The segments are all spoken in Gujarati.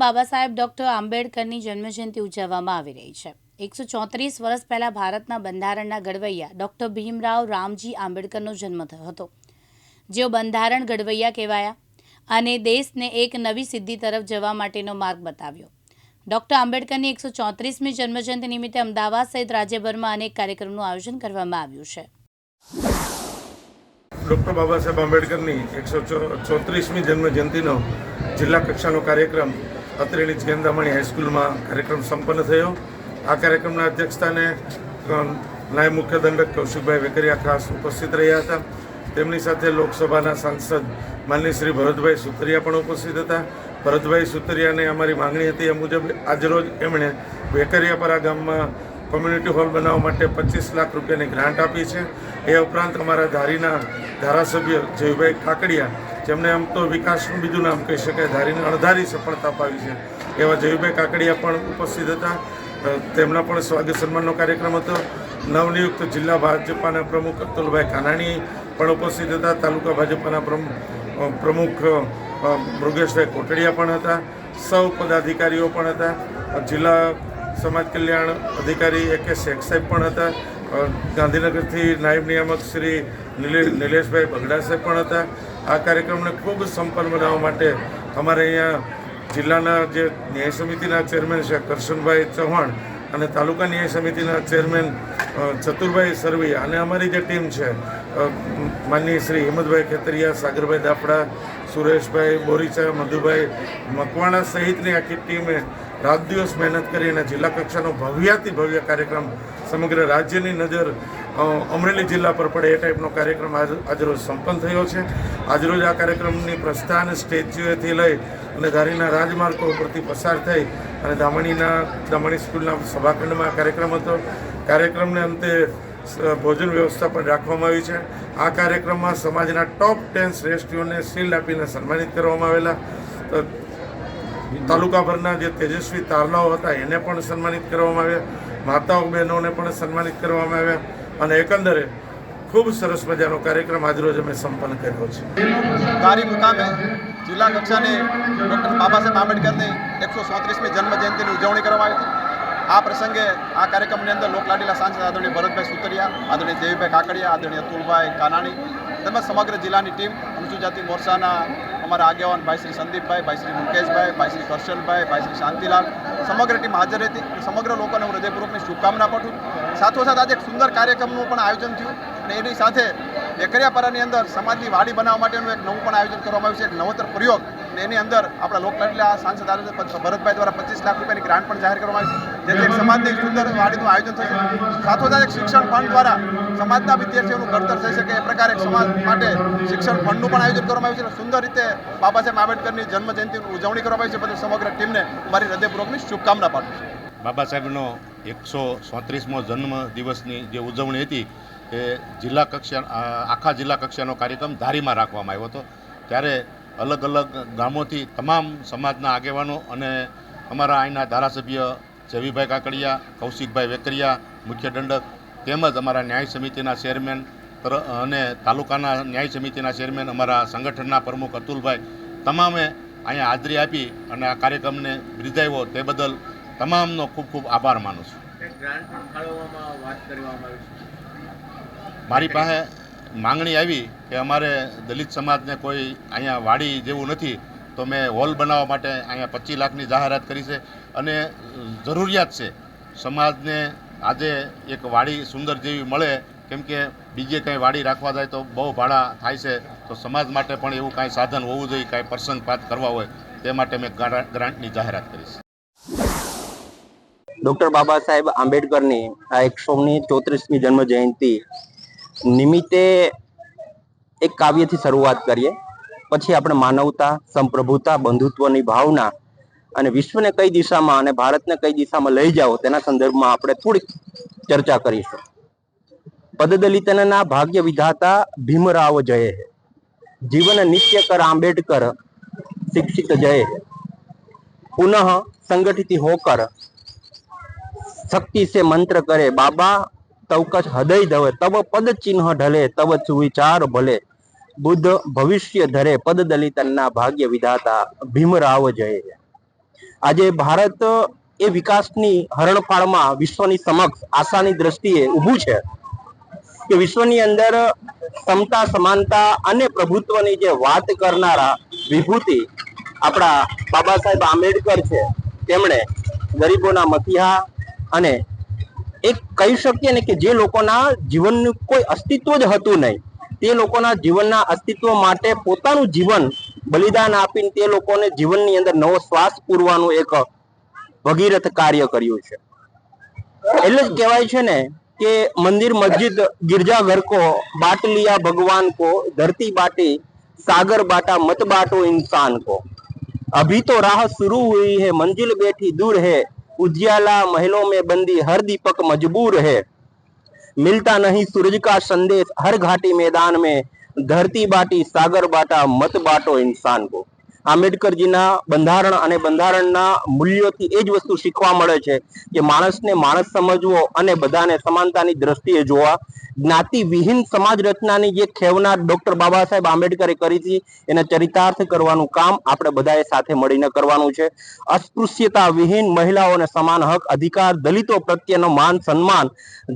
બાબા સાહેબ ડૉક્ટર આંબેડકરની જન્મજયંતિ ઉજવવામાં આવી રહી છે. એકસો ચોત્રીસ વર્ષ પહેલાં ભારતના બંધારણના ઘડવૈયા ડૉક્ટર ભીમરાવ રામજી આંબેડકરનો જન્મ થયો હતો. જેઓ બંધારણ ઘડવૈયા કહેવાયા અને દેશને એક નવી સિદ્ધિ તરફ જવા માટેનો માર્ગ બતાવ્યો. ડૉક્ટર આંબેડકરની એકસો ચોત્રીસમી જન્મજયંતિ નિમિત્તે અમદાવાદ સહિત રાજ્યભરમાં અનેક કાર્યક્રમનું આયોજન કરવામાં આવ્યું છે. ડૉક્ટર બાબા સાહેબ આંબેડકરની એકસો ચોત્રીસમી જન્મજયંતિનો જિલ્લા કક્ષાનો કાર્યક્રમ અત્રેની જયંતામણી હાઈસ્કૂલમાં કાર્યક્રમ સંપન્ન થયો. આ કાર્યક્રમના અધ્યક્ષસ્થાને અ, નાયબ મુખ્ય દંડક કૌશિકભાઈ વેકરિયા ખાસ ઉપસ્થિત રહ્યા હતા. તેમની સાથે લોકસભાના સાંસદ માનની શ્રી ભરતભાઈ સુતરિયા પણ ઉપસ્થિત હતા. ભરતભાઈ સુતરિયાને અમારી માંગણી હતી એ મુજબ આજરોજ એમણે વેકરિયાપરા ગામમાં કોમ્યુનિટી હોલ બનાવવા માટે પચીસ લાખ રૂપિયાની ગ્રાન્ટ આપી છે. એ ઉપરાંત અમારા ધારીના ધારાસભ્ય જયભાઈ કાકડિયા જેમને આમ તો વિકાસનું બીજું નામ કહી શકાય, ધારીને અણધારી સફળતા અપાવી છે. એવા જયુભાઈ કાકડિયા પણ ઉપસ્થિત હતા. તેમના પણ સ્વાગત સન્માનનો કાર્યક્રમ હતો. નવનિયુક્ત જિલ્લા ભાજપાના પ્રમુખ અતુલભાઈ કાનાણી પણ ઉપસ્થિત હતા. તાલુકા ભાજપાના પ્રમુખ મૃગેશભાઈ કોટડિયા પણ હતા. સૌ પદાધિકારીઓ પણ હતા. જિલ્લા સમાજ કલ્યાણ અધિકારી એ કે શેખ સાહેબ પણ હતા. ગાંધીનગરથી નાયબ નિયામક શ્રી નિલે- નિલેશભાઈ બગડા સાહેબ પણ હતા. આ કાર્યક્રમને ખૂબ સંપન્ન બનાવવા માટે અમારે અહીંયા જિલ્લાના જે ન્યાય સમિતિના ચેરમેન છે કરશનભાઈ ચૌહાણ અને તાલુકા ન્યાય સમિતિના ચેરમેન ચતુરભાઈ સરવી અને અમારી જે ટીમ છે માનનીય શ્રી હિંમતભાઈ ખેતરિયા, સાગરભાઈ દાફડા, સુરેશભાઈ બોરીચા, મધુભાઈ મકવાણા સહિતની આખી ટીમે રાત દિવસ મહેનત કરીને જિલ્લા કક્ષાનો ભવ્યાતિ ભવ્ય કાર્યક્રમ સમગ્ર રાજ્યની નજર અમરેલી જિલ્લા પર પડે એ ટાઈપનો કાર્યક્રમ આજ, આજરોજ સંપન્ન થયો છે. આજરોજ આ કાર્યક્રમની પ્રસ્થાન સ્ટેચ્યુએથી લઈ અને ધારીના રાજમાર્ગો ઉપરથી પસાર થઈ અને દામણીના દામણી સ્કૂલના સભાખંડમાં કાર્યક્રમ હતો. કાર્યક્રમને અંતે ભોજન વ્યવસ્થા પણ રાખવામાં આવી છે. આ કાર્યક્રમમાં સમાજના ટોપ ટેન શ્રેષ્ઠીઓને શીલ આપીને સન્માનિત કરવામાં આવેલા તાલુકાભરના જે તેજસ્વી તારલાઓ હતા, એને પણ સન્માનિત કરવામાં આવ્યા. માતાઓ બહેનોને પણ સન્માનિત કરવામાં આવ્યા. અને એકંદરે ખૂબ સરસ મજાનો કાર્યક્રમ આજરોજ અમે સંપન્ન કર્યો છે. ધારી મુકામે જિલ્લા કક્ષાની ડૉક્ટર બાબા સાહેબ આંબેડકરની એકસો ચોત્રીસમી જન્મ જયંતિની ઉજવણી કરવામાં આવી હતી. આ પ્રસંગે આ કાર્યક્રમની અંદર લોકલાડીલા સાંસદ આદરણીય ભરતભાઈ સુતરિયા, આદરણીય દેવીભાઈ કાકડિયા, આદરણીય અતુલભાઈ કાનાણી તેમજ સમગ્ર જિલ્લાની ટીમ અનુસૂચિત જાતિ મોરચાના અમારા આગેવાન ભાઈ શ્રી સંદીપભાઈ, ભાઈ શ્રી મુકેશભાઈ, ભાઈ શ્રી કરશનભાઈ ભાઈ શ્રી શાંતિલાલ સમગ્ર ટીમ હાજર હતી સમગ્ર લોકોને હું હૃદયપૂર્વકની શુભકામના પાઠવું સાથોસાથ આજે એક સુંદર કાર્યક્રમનું પણ આયોજન થયું અને એની સાથે વેકરિયાપરાની અંદર સમાજની વાડી બનાવવા માટેનું એક નવું પણ આયોજન કરવામાં આવ્યું છે, એક નવતર પ્રયોગ. અને એની અંદર આપણા લોકલાડલા સાંસદ ભરતભાઈ દ્વારા પચીસ લાખ રૂપિયાની ગ્રાન્ટ પણ જાહેર કરવામાં આવી છે, જેથી એક સમાજની સુંદર વાડીનું આયોજન થશે સાથોસાથ એક શિક્ષણ ફંડ દ્વારા સમાજના વિદ્યાર્થીઓનું ઘડતર થઈ શકે એ પ્રકારે સમાજ માટે શિક્ષણ ફંડનું પણ આયોજન કરવામાં આવ્યું છે સુંદર રીતે બાબા સાહેબ આંબેડકરની જન્મ જયંતિની ઉજવણી કરવામાં આવી છે, બધું સમગ્ર ટીમને મારી હૃદયપૂર્વકની શુભકામના પાઠવું છું. બાબા સાહેબનો એકસો ચોત્રીસમો જન્મ દિવસની જે ઉજવણી હતી એ જિલ્લા કક્ષા આખા જિલ્લા કક્ષાનો કાર્યક્રમ ધારીમાં રાખવામાં આવ્યો હતો. ત્યારે અલગ અલગ ગામોથી તમામ સમાજના આગેવાનો અને અમારા અહીંના ધારાસભ્ય જવીભાઈ કાકડિયા, કૌશિકભાઈ વેકરિયા, મુખ્ય દંડક તેમજ અમારા ન્યાય સમિતિના ચેરમેન તર- અને તાલુકાના ન્યાય સમિતિના ચેરમેન અમારા સંગઠનના પ્રમુખ અતુલભાઈ તમામે અહીંયા હાજરી આપી અને આ કાર્યક્રમને બિરદાવ્યો. તે બદલ તમામનો ખૂબ ખૂબ આભાર માનું છું. મારી પાસે માંગણી આવી કે અમારે દલિત સમાજને કોઈ અહીંયા વાડી જેવું નથી તો મેં હોલ બનાવવા માટે અહીંયા પચીસ લાખની જાહેરાત કરી છે. અને જરૂરિયાત છે સમાજને આજે એક વાડી સુંદર જેવી મળે કેમ કે બીજે કંઈ વાડી રાખવા જાય તો બહુ ભાડા થાય છે તો સમાજ માટે પણ એવું કાંઈ સાધન હોવું જોઈએ કાંઈ પ્રસંગપાત કરવા હોય તે માટે મેં ગ્રાન્ટની જાહેરાત કરીશ ડૉક્ટર બાબા સાહેબ આંબેડકરની આ એકસોની ચોત્રીસમી જન્મ જયંતિ નિમિત્તે એક કાવ્યથી શરૂઆત કરીએ. પછી આપણે માનવતા, સંપ્રભુતા, બંધુત્વની ભાવના અને વિશ્વને કઈ દિશામાં અને ભારતને કઈ દિશામાં લઈ જાઓ તેના સંદર્ભમાં આપણે થોડીક ચર્ચા કરીશું. પદદલિતના ભાગ્ય વિધાતા ભીમરાવ જય જીવન નિત્ય કર આંબેડકર, શિક્ષિત જય પુનઃ સંગઠિત હોકર શક્તિ સે મંત્ર કરે. બાબા તવકચ હૃદય ધવે. તવ પદ ચિહ્ન ઢલે તબ સુવિચાર ભલે. બુદ્ધ ભવિષ્ય ધરે, પદ દલિતના ભાગ્ય વિધાતા. ભીમરાવ જય. આજે ભારત એ વિકાસની હરણફાળમાં વિશ્વની સમક્ષ આશાની દ્રષ્ટિએ ઊભું છે કે વિશ્વની અંદર સમતા, સમાનતા અને પ્રભુત્વની જે વાત કરનારા વિભૂતિ આપણા બાબા સાહેબ આંબેડકર છે. તેમણે ગરીબોના મસીહા અને એક કહી શકીએ ને કે જે લોકોના જીવનનું કોઈ અસ્તિત્વ જ હતું નહીં, તે લોકોના જીવનના અસ્તિત્વ માટે પોતાનું જીવન બલિદાન આપીને તે લોકોને જીવનની અંદર નવો શ્વાસ પૂરવાનું એક ભગીરથ કાર્ય કર્યું છે. એટલે જ કહેવાય છે ને કે મંદિર, મસ્જિદ, ગિરજાઘર કો, બાટલિયા ભગવાન કો, ધરતી બાટી, સાગર બાટા મત બાટો ઇન્સાન કો. અભી તો રાહ શુरू હુઈ હે, મંજિલ બેઠી દૂર હે उजियाला महलों में बंदी हर दीपक मजबूर है मिलता नहीं सूरज का संदेश हर घाटी मैदान में धरती बाटी सागर बाटा मत बाटो इंसान को આંબેડકરજીના બંધારણ અને બંધારણના મૂલ્યોથી એ જ વસ્તુ શીખવા મળે છે કે માણસને માણસ સમજવો અને બધાને સમાનતાની દ્રષ્ટિએ જોવા. જ્ઞાતિ વિહીન સમાજ રચનાની જે ખેવના ડોક્ટર બાબા સાહેબ આંબેડકરે કરી હતી, એને ચરિતાર્થ કરવાનું કામ આપણે બધાએ સાથે મળીને કરવાનું છે. અસ્પૃશ્યતા વિહીન મહિલાઓને સમાન હક, અધિકાર, દલિતો પ્રત્યેનો માન, સન્માન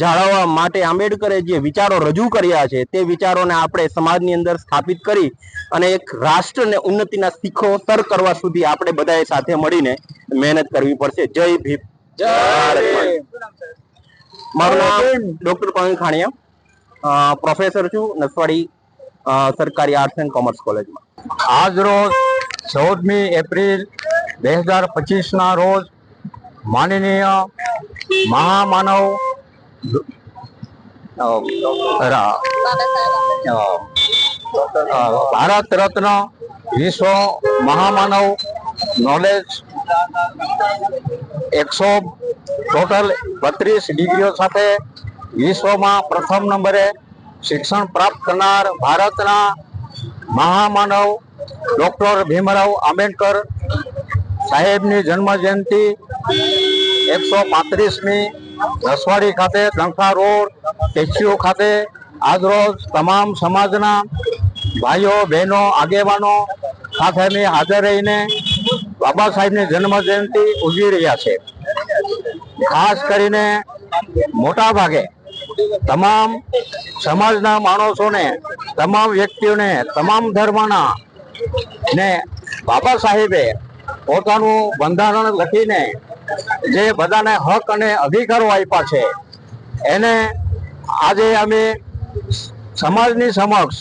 જાળવવા માટે આંબેડકરે જે વિચારો રજૂ કર્યા છે, તે વિચારોને આપણે સમાજની અંદર સ્થાપિત કરી અને એક રાષ્ટ્રને ઉન્નતિના શીખો સર કરવા સુધી આપણે બધાએ સાથે મળીને મહેનત કરવી પડશે. જય ભીમ. મારું નામ ડોક્ટર પવન ખાણિયા. પ્રોફેસર છું નસવાડી સરકારી આર્ટ્સ એન્ડ કોમર્સ કોલેજમાં. આજ રોજ ચૌદમી એપ્રિલ બે હજાર પચીસના રોજ માનનીય મહામાનવ ભારત રત્ન વિશ્વ મહામાનવ નોલેજ એકસો ટોટલ બત્રીસ ડિગ્રીઓ સાથે વિશ્વમાં પ્રથમ નંબરે શિક્ષણ પ્રાપ્ત કરનાર ભારતના મહામાનવ ડૉક્ટર ભીમરાવ આંબેડકર સાહેબની જન્મજયંતિ એકસો પાંત્રીસમી રસવાડી ખાતે ધંખા રોડ ટેચ્યુ ખાતે આજરોજ તમામ સમાજના ભાઈઓ, બહેનો, આગેવાનો સાથે અમે હાજર રહીને બાબા સાહેબની જન્મ જયંતિ ઉજવી રહ્યા છે. ખાસ કરીને મોટા ભાગે તમામ સમાજના માણસોને, તમામ વ્યક્તિઓને, તમામ ધર્મના ને બાબા સાહેબે પોતાનું બંધારણ લખીને જે બધાને હક અને અધિકારો આપ્યા છે, એને આજે અમે સમાજની સમક્ષ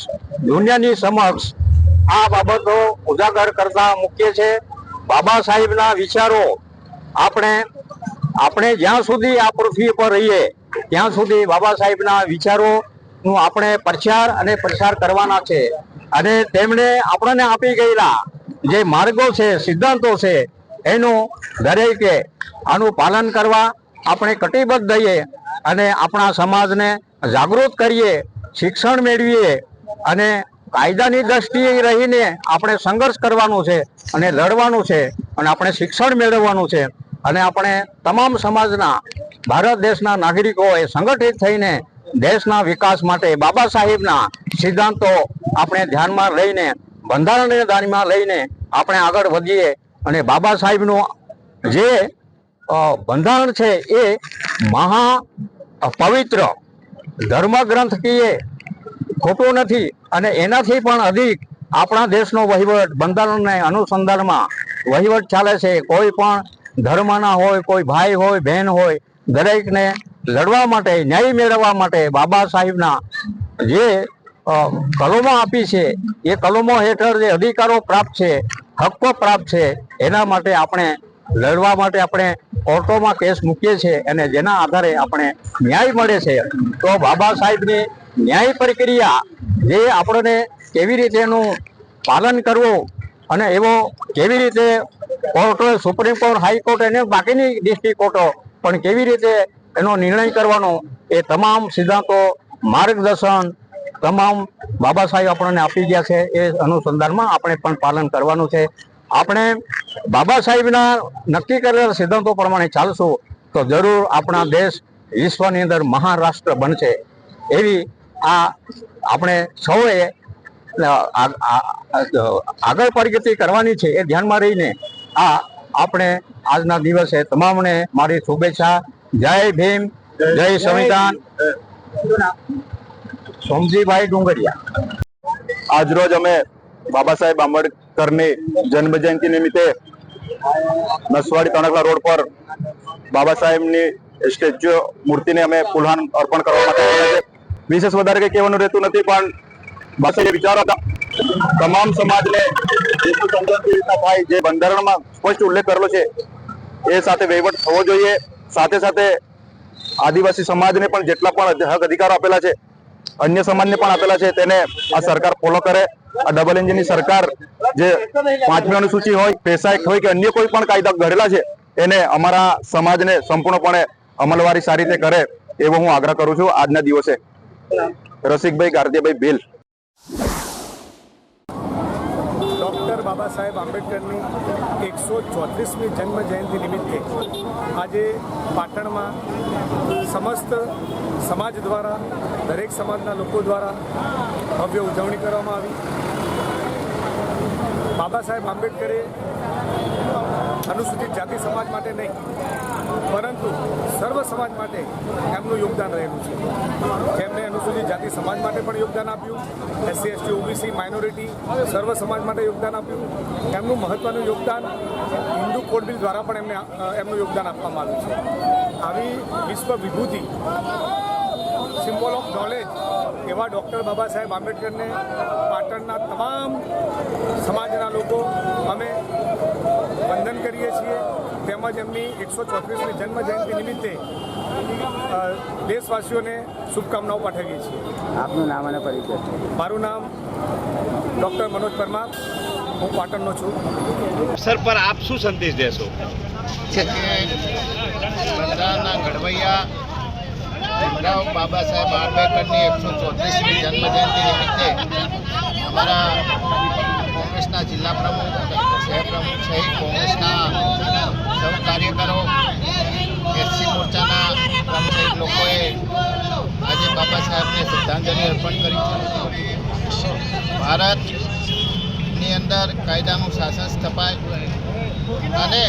દુનિયાની સમક્ષ આ બાબતો ઉજાગર કરતા મૂકીએ છે. બાબા સાહેબના વિચારો આપણે આપણે જ્યાં સુધી આ પૃથ્વી પર રહીએ, ત્યાં સુધી બાબા સાહેબના વિચારોનું આપણે પ્રચાર અને પ્રસાર કરવાના છે. અને તેમણે આપણને આપી ગયેલા જે માર્ગો છે, સિદ્ધાંતો છે, એનું દરેકે આનું પાલન કરવા આપણે કટિબદ્ધ થઈએ અને આપણા સમાજને જાગૃત કરીએ, શિક્ષણ મેળવીએ અને કાયદાની દ્રષ્ટિએ રહીને આપણે સંઘર્ષ કરવાનું છે અને લડવાનું છે અને આપણે શિક્ષણ મેળવવાનું છે અને આપણે તમામ સમાજના, ભારત દેશના નાગરિકોએ સંગઠિત થઈને દેશના વિકાસ માટે બાબા સાહેબના સિદ્ધાંતો આપણે ધ્યાનમાં લઈને બંધારણને ધ્યાનમાં લઈને આપણે આગળ વધીએ અને બાબા સાહેબનું જે બંધારણ છે એ મહા પવિત્ર ધર્મગ્રંથ કહીએ ખોટું નથી અને એનાથી પણ અધિક આપણા દેશનો વહીવટ બંધારણને અનુસંધાનમાં વહીવટ ચાલે છે. કોઈ પણ ધર્મના હોય, કોઈ ભાઈ હોય, બહેન હોય, દરેકને લડવા માટે, ન્યાય મેળવવા માટે બાબા સાહેબના જે કલમો આપી છે, એ કલમો હેઠળ જે અધિકારો પ્રાપ્ત છે, હક્કો પ્રાપ્ત છે, એના માટે આપણે લડવા માટે આપણે કોર્ટોમાં કેસ મૂકીએ છીએ અને જેના આધારે આપણે ન્યાય મળે છે. તો બાબા સાહેબની ન્યાય પ્રક્રિયા જે આપણને કેવી રીતે એનું પાલન કરવું અને એવો કેવી રીતે કોર્ટો, સુપ્રીમ કોર્ટ હાઈકોર્ટ અને બાકીની ડિસ્ટ્રિક્ટ કોર્ટો પણ કેવી રીતે એનો નિર્ણય કરવાનો એ તમામ સિદ્ધાંતો માર્ગદર્શન તમામ બાબા સાહેબ આપણને આપી ગયા છે એ અનુસંધાનમાં આપણે પણ પાલન કરવાનું છે. આપણે બાબા સાહેબના નક્કી કરેલા સિદ્ધાંતો પ્રમાણે ચાલશું તો જરૂર આપણા દેશ વિશ્વની અંદર મહારાષ્ટ્ર બનશે એવી આ આપણે સૌએ આગળ પ્રગતિ કરવાની છે એ ધ્યાનમાં રહીને આ આપણે આજના દિવસે તમામને મારી શુભેચ્છા. જય ભીમ, જય સંવિધાન. સોમજીભાઈ ડુંગરિયા. આજરોજ અમે બાબા સાહેબ આંબેડકરની જન્મ જયંતિ નિમિત્તે નસવાડી તણકલા રોડ પર બાબા સાહેબની સ્ટેચ્યુ મૂર્તિને અમે ફૂલહાન અર્પણ કરવા માટે વિશેષ વધારે કંઈ કહેવાનું રહેતું નથી, પણ બાબા સાહેબે વિચારો તમામ સમાજને થાય, જે બંધારણમાં સ્પષ્ટ ઉલ્લેખ કરેલો છે, એ સાથે વહીવટ થવો જોઈએ. સાથે સાથે આદિવાસી સમાજને પણ જેટલા પણ હક અધિકારો આપેલા છે, અન્ય સમાજને પણ આપેલા છે, તેને આ સરકાર ફોલો કરે. આ ડબલ એન્જિનની સરકાર જે પાંચમી અનુસૂચિ હોય પેશા એક્ટ હોય કે અન્ય કોઈ પણ કાયદા ઘડેલા છે, એને અમારા સમાજને સંપૂર્ણપણે અમલવારી સારી રીતે કરે, એવો હું આગ્રહ કરું છું આજના દિવસે. રસિકભાઈ ગાર્દીભાઈ ભીલ. ડૉક્ટર બાબા સાહેબ આંબેડકરની એકસો ચોત્રીસમી જન્મ જયંતિ નિમિત્તે આજે પાટણમાં સમસ્ત સમાજ દ્વારા, દરેક સમાજના લોકો દ્વારા ભવ્ય ઉજવણી કરવામાં આવી. બાબા સાહેબ આંબેડકરે અનુસૂચિત જાતિ સમાજ માટે નહીં, પરંતુ સર્વ સમાજ માટે એમનું યોગદાન રહેલું છે. એમણે અનુસૂચિત જાતિ સમાજ માટે પણ યોગદાન આપ્યું, એસસી, એસટી, ઓબીસી, માઇનોરિટી સર્વ સમાજ માટે યોગદાન આપ્યું. એમનું મહત્ત્વનું યોગદાન હિન્દુ કોડ બિલ દ્વારા પણ એમને, એમનું યોગદાન આપવામાં આવ્યું છે. આવી વિશ્વ વિભૂતિ સિમ્બોલ ઓફ નોલેજ એવા ડૉક્ટર બાબા સાહેબ આંબેડકરને પાટણના તમામ સમાજના લોકો અમે વંદન કરીએ છીએ. તેમજ એમની એકસો ચોત્રીસમી જન્મ જયંતિ નિમિત્તે દેશવાસીઓને શુભકામનાઓ પાઠવીએ છીએ. આપનું નામ અને પરિચય. મારું નામ ડૉક્ટર મનોજ પરમાર. હું પાટણનો છું. સર પર આપ શું સંદેશ દેશો? બંધારણના ઘડવૈયા ભીમરાવ બાબા સાહેબ આંબેડકરની એકસો ચોત્રીસમી જન્મજયંતિ નિમિત્તે અમારા કોંગ્રેસના જિલ્લા પ્રમુખ શહેર પ્રમુખ સહિત કોંગ્રેસના સૌ કાર્યકરો એસસી મોરચાના પ્રમુખ લોકોએ આજે બાબા સાહેબને શ્રદ્ધાંજલિ અર્પણ કરી છે. ભારતની અંદર કાયદાનું શાસન સ્થપાય અને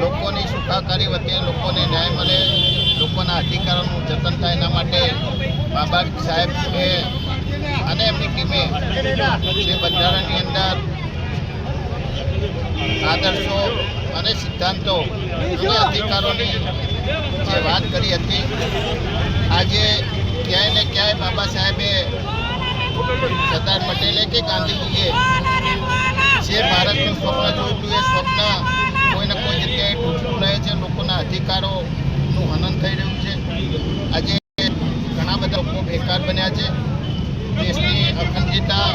લોકોની સુખાકારી વચ્ચે લોકોને ન્યાય મળે, લોકોના અધિકારોનું જતન થાય એના માટે બાબા સાહેબે અને એમની ટીમે જે બંધારણની અંદર આદર્શો અને સિદ્ધાંતો અને અધિકારોની જે વાત કરી હતી, આજે ક્યાંય ને ક્યાંય બાબા સાહેબે સરદાર પટેલે કે ગાંધીજીએ જે ભારતનું સ્વપ્ન જોયું હતું એ સ્વપ્ન કોઈને કોઈ જગ્યાએ તૂટતું રહે છે, લોકોના અધિકારોનું હનન થઈ રહ્યું છે. આજે ઘણા બધા લોકો બેકાર બન્યા છે. દેશની અખંડિતતા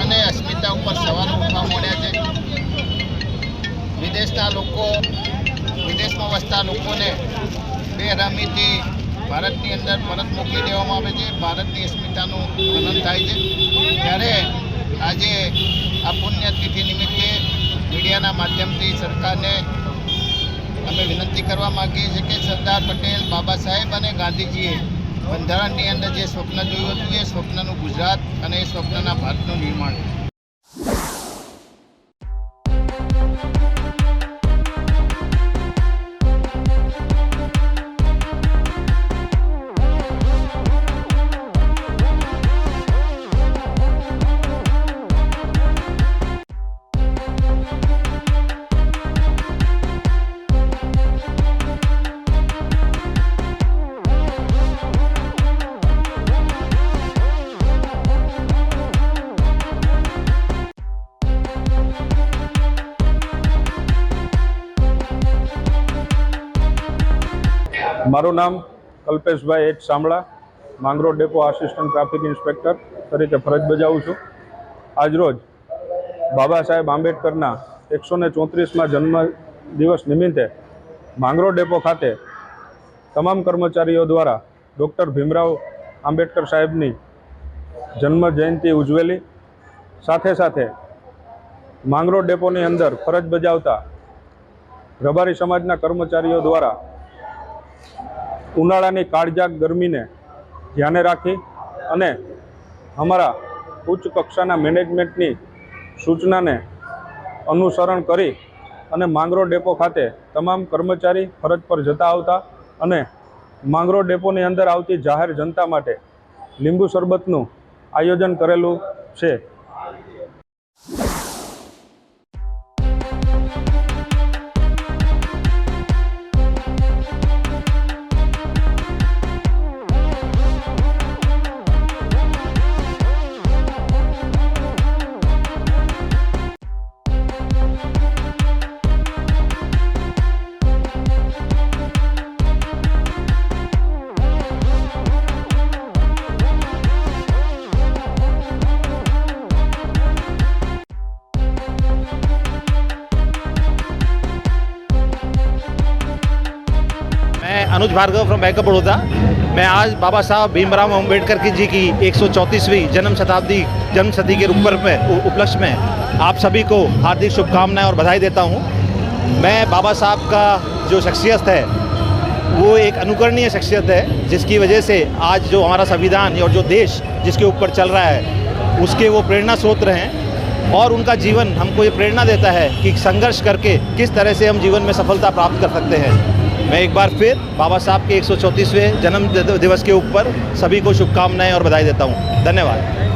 અને અસ્મિતા ઉપર સવાલો ઉઠવા મળ્યા છે. વિદેશના લોકો, વિદેશમાં વસતા લોકોને બેરહમીથી ભારતની અંદર પરત મોકલી દેવામાં આવે છે. ભારતની અસ્મિતાનું હનન થાય છે. ત્યારે આજે આ પુણ્યતિથિ નિમિત્તે મીડિયાના માધ્યમથી સરકારને અમે વિનંતી કરવા માગીએ છીએ કે સરદાર પટેલ બાબા સાહેબ અને ગાંધીજીએ બંધારણની અંદર જે સ્વપ્ન જોયું હતું, એ સ્વપ્નનું ગુજરાત અને એ સ્વપ્નના ભારતનું નિર્માણ મારું નામ Kalpeshbhai H Sambhala Mangrol depot assistant traffic inspector તરીકે ફરજ બજાવું છું. આજરોજ બાબા સાહેબ આંબેડકરના એકસો ને ચોત્રીસમાં જન્મ દિવસ નિમિત્તે માંગરોળ ડેપો ખાતે તમામ કર્મચારીઓ દ્વારા ડૉક્ટર ભીમરાવ આંબેડકર સાહેબની જન્મ જયંતિ ઉજવેલી. સાથે સાથે માંગરોળ ડેપોની અંદર ફરજ બજાવતા રબારી સમાજના કર્મચારીઓ દ્વારા ઉનાળાની કાળજાક ગરમીને ધ્યાને રાખી અને અમારા ઉચ્ચ કક્ષાના મેનેજમેન્ટની સૂચનાને અનુસરણ કરી અને માંગરો ડેપો ખાતે તમામ કર્મચારી ફરજ પર જતા આવતા અને માંગરો ડેપોની અંદર આવતી જાહેર જનતા માટે લીંબુ શરબતનું આયોજન કરેલું છે. Bhargav from Bank of Baroda. मैं आज बाबा साहब भीमराव अंबेडकर की जी की 134वीं जन्म शताब्दी, जन्म सदी के ऊपर में उपलक्ष्य में आप सभी को हार्दिक शुभकामनाएँ और बधाई देता हूँ। मैं बाबा साहब का जो शख्सियत है, वो एक अनुकरणीय शख्सियत है, जिसकी वजह से आज जो हमारा संविधान और जो देश जिसके ऊपर चल रहा है, उसके वो प्रेरणा स्रोत हैं और उनका जीवन हमको ये प्रेरणा देता है कि संघर्ष करके किस तरह से हम जीवन में सफलता प्राप्त कर सकते हैं। मैं एक बार फिर बाबा साहब के 134वें जन्म दिवस के ऊपर सभी को शुभकामनाएं और बधाई देता हूँ धन्यवाद